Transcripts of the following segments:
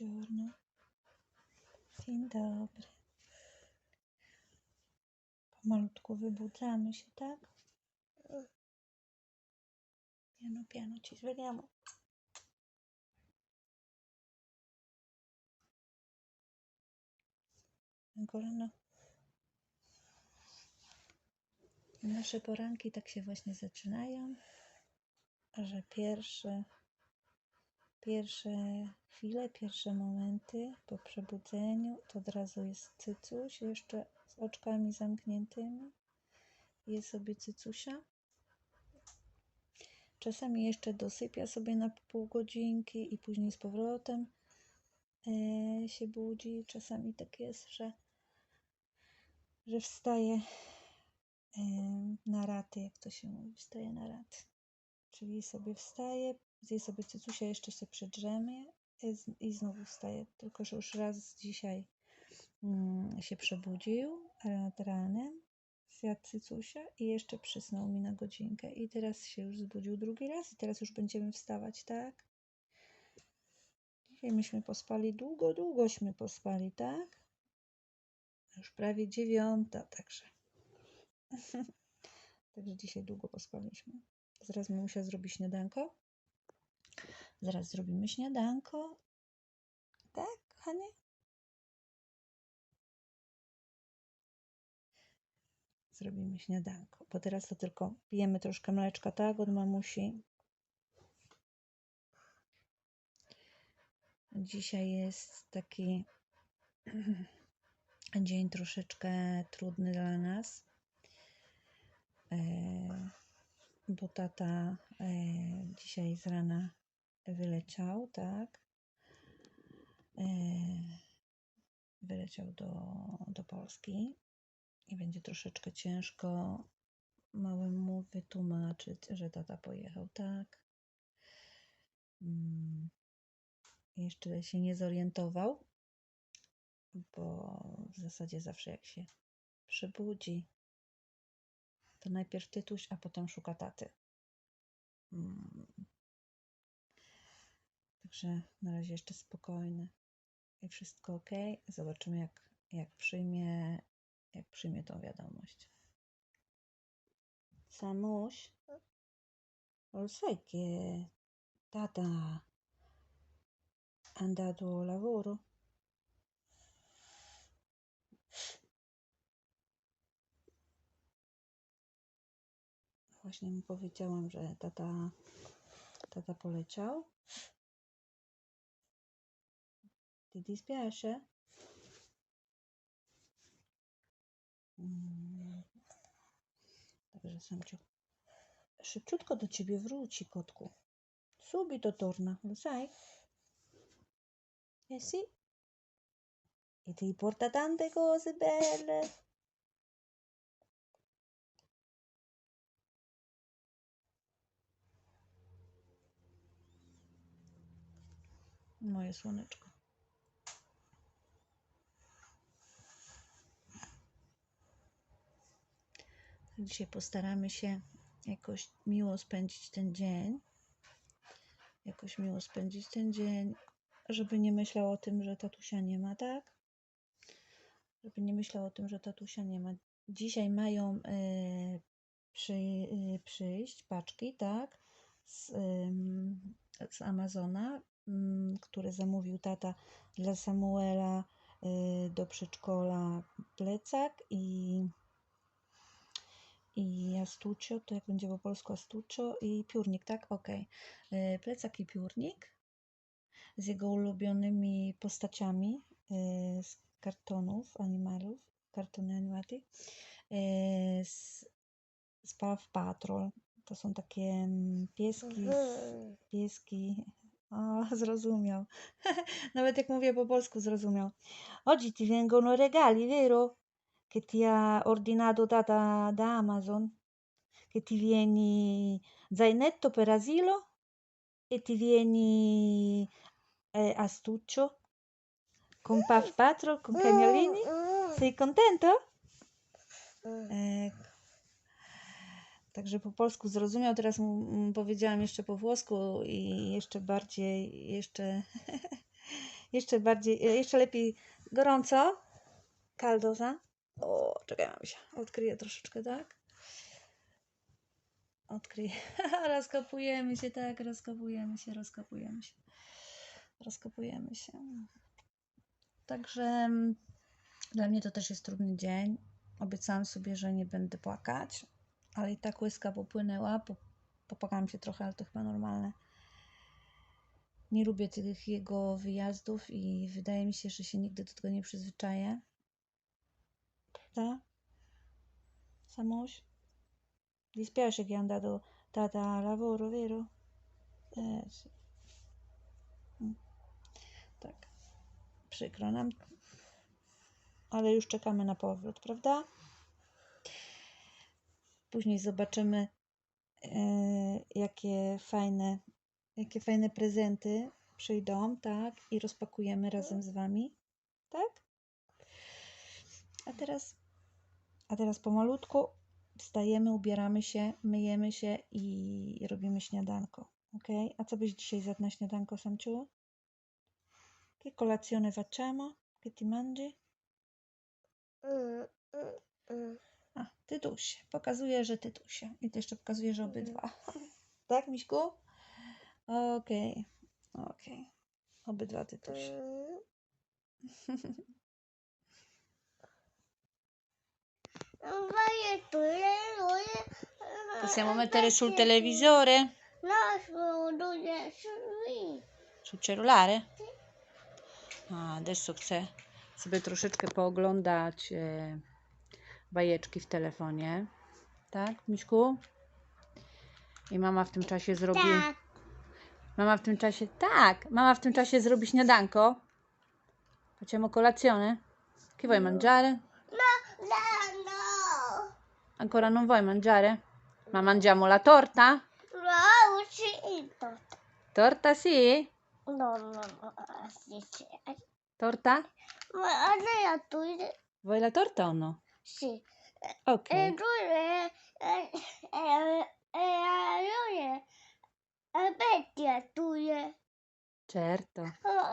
Buongiorno. Dzień dobry. Pomalutku wybudzamy się, tak? Piano, piano, ci svegliamo. Ancora. Nasze poranki tak się właśnie zaczynają, że pierwsze, pierwsze chwile, pierwsze momenty po przebudzeniu to od razu jest cycuś, jeszcze z oczkami zamkniętymi. Jest sobie cycusia. Czasami jeszcze dosypia sobie na pół godzinki i później z powrotem e, się budzi. Czasami tak jest, że, że wstaje e, na raty, jak to się mówi, wstaje na raty. Czyli sobie wstaje, zje sobie cycusia, jeszcze się przedrzemie i z- i znowu wstaje. Tylko, że już raz dzisiaj mm, się przebudził nad ranem, zjadł cycusia i jeszcze przysnął mi na godzinkę. I teraz się już zbudził drugi raz i teraz już będziemy wstawać, tak? Dzisiaj myśmy pospali długo, długośmy pospali, tak? Już prawie dziewiąta, także. Także dzisiaj długo pospaliśmy. Zaraz mi muszę zrobić śniadanko. Zaraz zrobimy śniadanko. Tak, kochanie? Zrobimy śniadanko, bo teraz to tylko pijemy troszkę mleczka, tak, od mamusi. Dzisiaj jest taki dzień troszeczkę trudny dla nas, e, bo tata e, dzisiaj z rana wyleciał, tak. E, Wyleciał do, do Polski i będzie troszeczkę ciężko małemu wytłumaczyć, że tata pojechał, tak. Mm, Jeszcze się nie zorientował, bo w zasadzie zawsze jak się przebudzi, to najpierw tytuś, a potem szuka taty. Także na razie jeszcze spokojny i wszystko ok. Zobaczymy, jak, jak przyjmie, jak przyjmie tą wiadomość. Samuś, che tata andato lavoro? Właśnie mu powiedziałam, że tata, tata poleciał. Ti dispiace? Mm. Także Samciu szybciutko do ciebie wróci, kotku. Subito torna, lo sai? Eh sì. E ti porta tante cose belle. Moje słoneczko. Dzisiaj postaramy się jakoś miło spędzić ten dzień. Jakoś miło spędzić ten dzień, żeby nie myślał o tym, że tatusia nie ma, tak? Żeby nie myślał o tym, że tatusia nie ma. Dzisiaj mają e, przy, e, przyjść paczki, tak? Z, ym, z Amazona, mm, które zamówił tata dla Samuela y, do przedszkola plecak i i astuccio, to jak będzie po polsku astuccio i piórnik, tak? Okej. Y, Plecak i piórnik z jego ulubionymi postaciami y, z kartonów, animalów, kartony animati, y, z, z Paw Patrol. To są takie mm, pieski, pieski. O, zrozumiał. Nawet jak mówię po polsku, zrozumiał. Oggi ti vengono regali, vero? Che ti ha ordinato tata da Amazon? Che ti vieni zainetto per asilo? E ti vieni eh, astuccio? Con Puff Patrol, con cagnolini? Sei contento? Ecco. Także po polsku zrozumiał, teraz mm, powiedziałam jeszcze po włosku i jeszcze bardziej, jeszcze, Jeszcze bardziej, jeszcze lepiej gorąco. Kaldoza. O, czekaj, mam się. Odkryję troszeczkę, tak? Odkryję. rozkopujemy się, tak, rozkopujemy się, rozkopujemy się. Rozkopujemy się. Także mm, dla mnie to też jest trudny dzień. Obiecałam sobie, że nie będę płakać, ale i tak łyska popłynęła. Po, popłakałam się trochę, ale to chyba normalne. Nie lubię tych jego wyjazdów i wydaje mi się, że się nigdy do tego nie przyzwyczaję. Prawda? Samoś? Dispiace che è andato tata a lavoro, vero? Eh, sì. Mm. Tak. Przykro nam. Ale już czekamy na powrót, prawda? Później zobaczymy, e, jakie fajne, jakie fajne prezenty przyjdą, tak? I rozpakujemy razem z Wami, tak? A teraz, a teraz pomalutku wstajemy, ubieramy się, myjemy się i robimy śniadanko, ok? A co byś dzisiaj zjadł na śniadanko, Samciu? Che colazione facciamo? Che ti mangi? A, tytusie. Pokazuje, że tytusie. I to jeszcze pokazuje, że obydwa. Tak, Miśku? Okej, okej. Obydwa tytusie. Possiamo mettere sul televisore? No. Sul cellulare? A, adesso chcę sobie troszeczkę pooglądać e, bajeczki w telefonie. Tak, Miśku? I mama w tym czasie zrobi... Tak. Mama w tym czasie... Tak! Mama w tym czasie zrobi śniadanko. Facciamo colazione? Che vuoi mangiare? No, no, no. Ancora non vuoi mangiare? Ma mangiamo la torta? No, uscito. Torta sì? No, no, no. Sì, sì. Torta? Ma allora tu... Vuoi la torta o no? Sì. Ok. E tu... E, e, e, e allora... Aspetti a tu... Certo. Non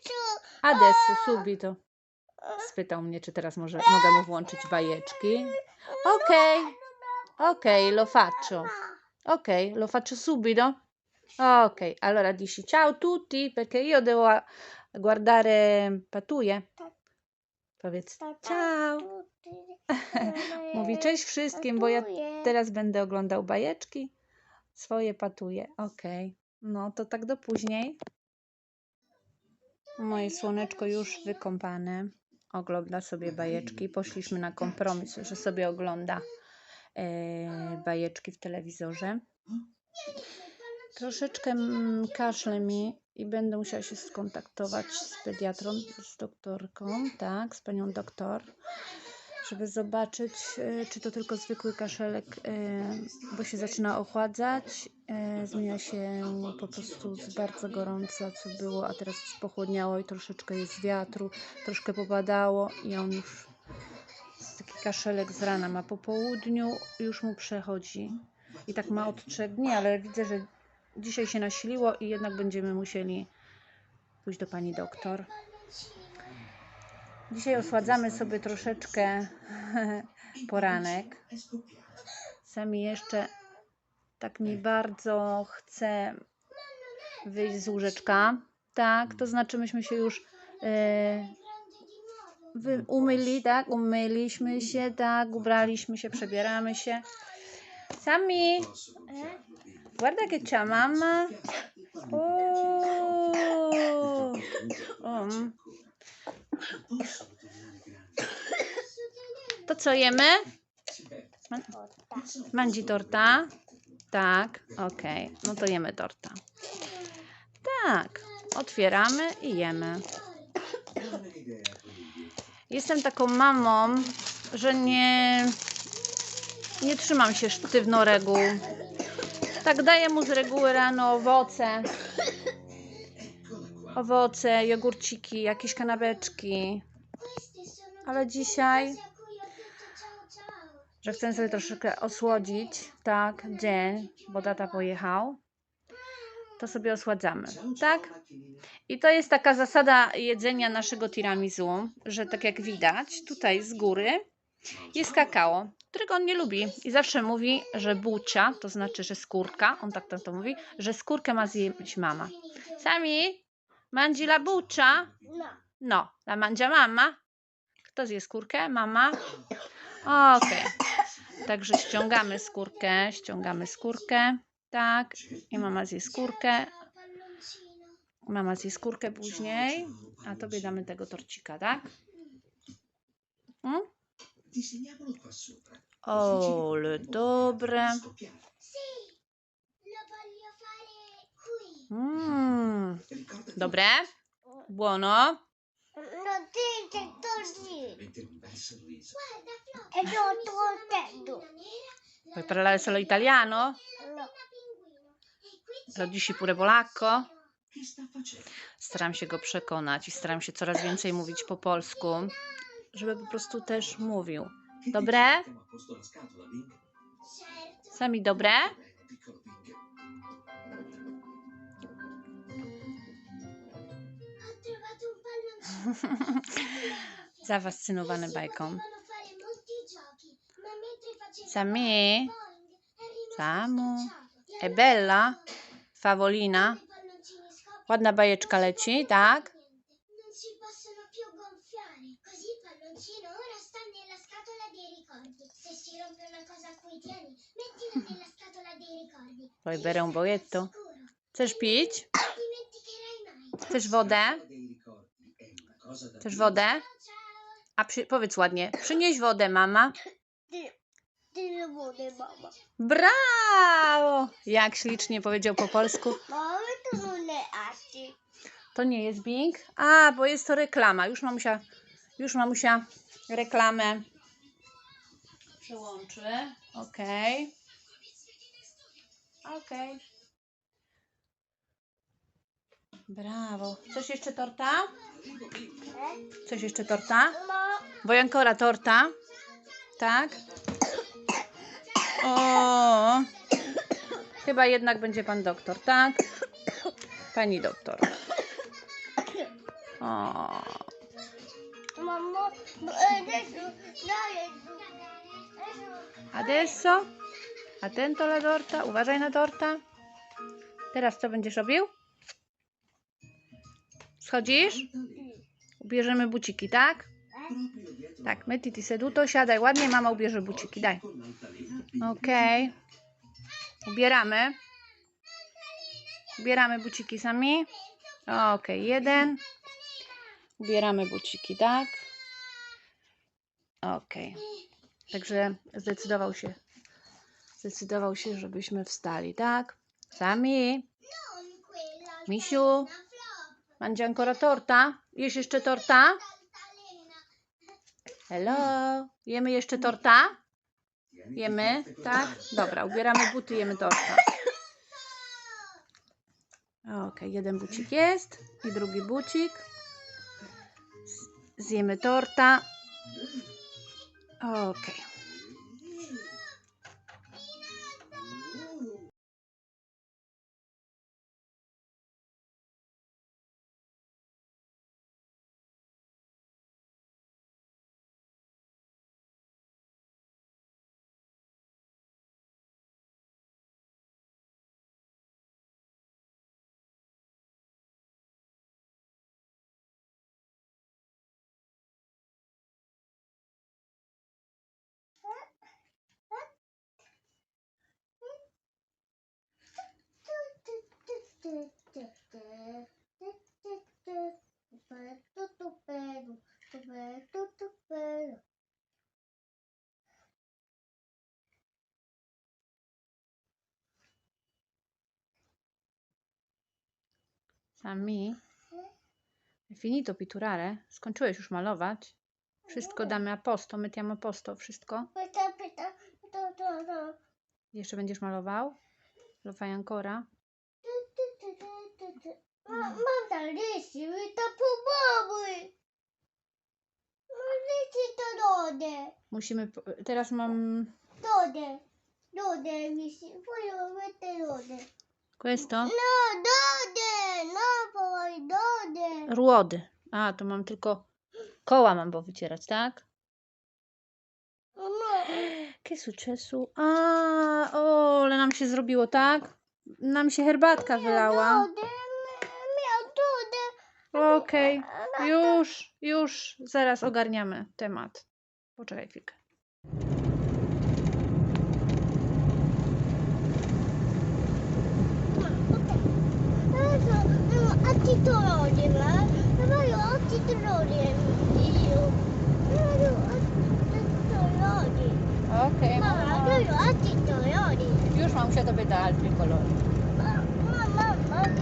adesso. Adesso, subito. Spytał mnie, czy teraz może, mogę mu włączyć bajeczki. Ok, ok, lo faccio. Ok, lo faccio subito. Ok, allora dici ciao tutti perché io devo guardare Patuje. Powiedz ciao. Mówi cześć wszystkim, bo ja teraz będę oglądał bajeczki. Swoje patuje. Ok, no to tak do później. Moje słoneczko już wykąpane. Ogląda sobie bajeczki. Poszliśmy na kompromis, że sobie ogląda e, bajeczki w telewizorze. Troszeczkę mm, kaszle mi i będę musiała się skontaktować z pediatrą, z doktorką, tak, z panią doktor, żeby zobaczyć, e, czy to tylko zwykły kaszelek, e, bo się zaczyna ochładzać. E, zmienia się po prostu z bardzo gorąca, co było, a teraz już pochłodniało i troszeczkę jest wiatru, troszkę popadało i on już taki kaszelek z rana ma po południu, już mu przechodzi. I tak ma od trzech dni, ale widzę, że dzisiaj się nasiliło i jednak będziemy musieli pójść do pani doktor. Dzisiaj osładzamy sobie troszeczkę poranek. Sami jeszcze tak mi bardzo chce wyjść z łóżeczka. Tak, to znaczy myśmy się już wy, umyli, tak? Umyliśmy się, tak? Ubraliśmy się, przebieramy się. Sami, guarda che c'ha mamma. Oh. Co jemy? Man- Mandzi torta? Tak, okej. No to jemy torta. Tak, otwieramy i jemy. Jestem taką mamą, że nie, nie trzymam się sztywno reguł. Tak daję mu z reguły rano owoce. Owoce, jogurciki, jakieś kanapeczki. Ale dzisiaj, że chcę sobie troszeczkę osłodzić, tak, dzień, bo tata pojechał, to sobie osładzamy, tak? I to jest taka zasada jedzenia naszego tiramisu, że tak jak widać, tutaj z góry jest kakao, którego on nie lubi. I zawsze mówi, że bucia, to znaczy, że skórka, on tak to, to mówi, że skórkę ma zjeść mama. Sami, mangi la buccia? No. La mangia mamma. Kto zje skórkę? Mama? Okej. Także ściągamy skórkę, ściągamy skórkę. Tak. I mama zje skórkę. Mama zje skórkę później. A tobie damy tego torcika, tak? Mm? Sopra. O, ale dobre. Mm. Dobre? Buono? E io sto contento. Puoi parlare solo italiano? No. Lo dici pure polacco? Staram się go przekonać i staram się coraz więcej mówić po polsku, żeby po prostu też mówił. Dobre? Sami dobre? Zafascynowany bajką. Sami? Samu. È bella? Favolina? Ładna bajeczka leci, tak? Poi bere un. Sicuro. Chcesz pić? Chcesz wodę? Chcesz wodę? A przy, powiedz ładnie. Przynieś wodę, mama. Tyle wody, mama. Brawo! Jak ślicznie powiedział po polsku. Mamy tu. To nie jest Bing? A, bo jest to reklama. Już mamusia, już mamusia reklamę przełączy. Okej. Okej. Brawo. Chcesz jeszcze torta? Chcesz jeszcze torta? No, Wojankora torta. Tak? O! Chyba jednak będzie pan doktor, tak? Pani doktor. O! mamo, adesso. Adesso? Attento alla torta. Uważaj na torta. Teraz co będziesz robił? Schodzisz? Ubierzemy buciki, tak? Dietro Tak, mettiti seduto, siadaj ładnie, mama ubierze buciki, daj. Okej. Ubieramy. Ubieramy buciki sami. Okej, jeden. Ubieramy buciki, tak? Okej. Także zdecydował się. Zdecydował się, żebyśmy wstali, tak? Sami. Misiu. Altalena, flop. Mangi ancora torta? Jesz jeszcze torta? Hello. Jemy jeszcze torta? Jemy? Tak? Dobra, ubieramy buty, jemy torta. Okej, jeden bucik jest i drugi bucik. Zjemy torta. Okej. Sami. Finito pitturare? Skończyłeś już malować? Wszystko damy a posto, mettiamo a posto, wszystko? Jeszcze będziesz malował? Lo fai ancora? Mama, leci, mi to pomogły. Leci to dodę. Musimy. Teraz mam. Dodę. Dodę mi się. Pojawia te dodę. Questo? No, dodę. No, powoli dodę. Ruody. A, to mam tylko. Koła mam powycierać, tak? No, Che successo? A, o, ale nam się zrobiło, tak? Nam się herbatka wylała. dodę, Okej, już, już, zaraz ogarniamy temat. Poczekaj chwilkę. あっちとろでま、まよあっちとろでいいよ。まよあっちとろで。Okej, mama. まよあっちとろで。Już mamusia to pyta, ale tylko kolor. まままま。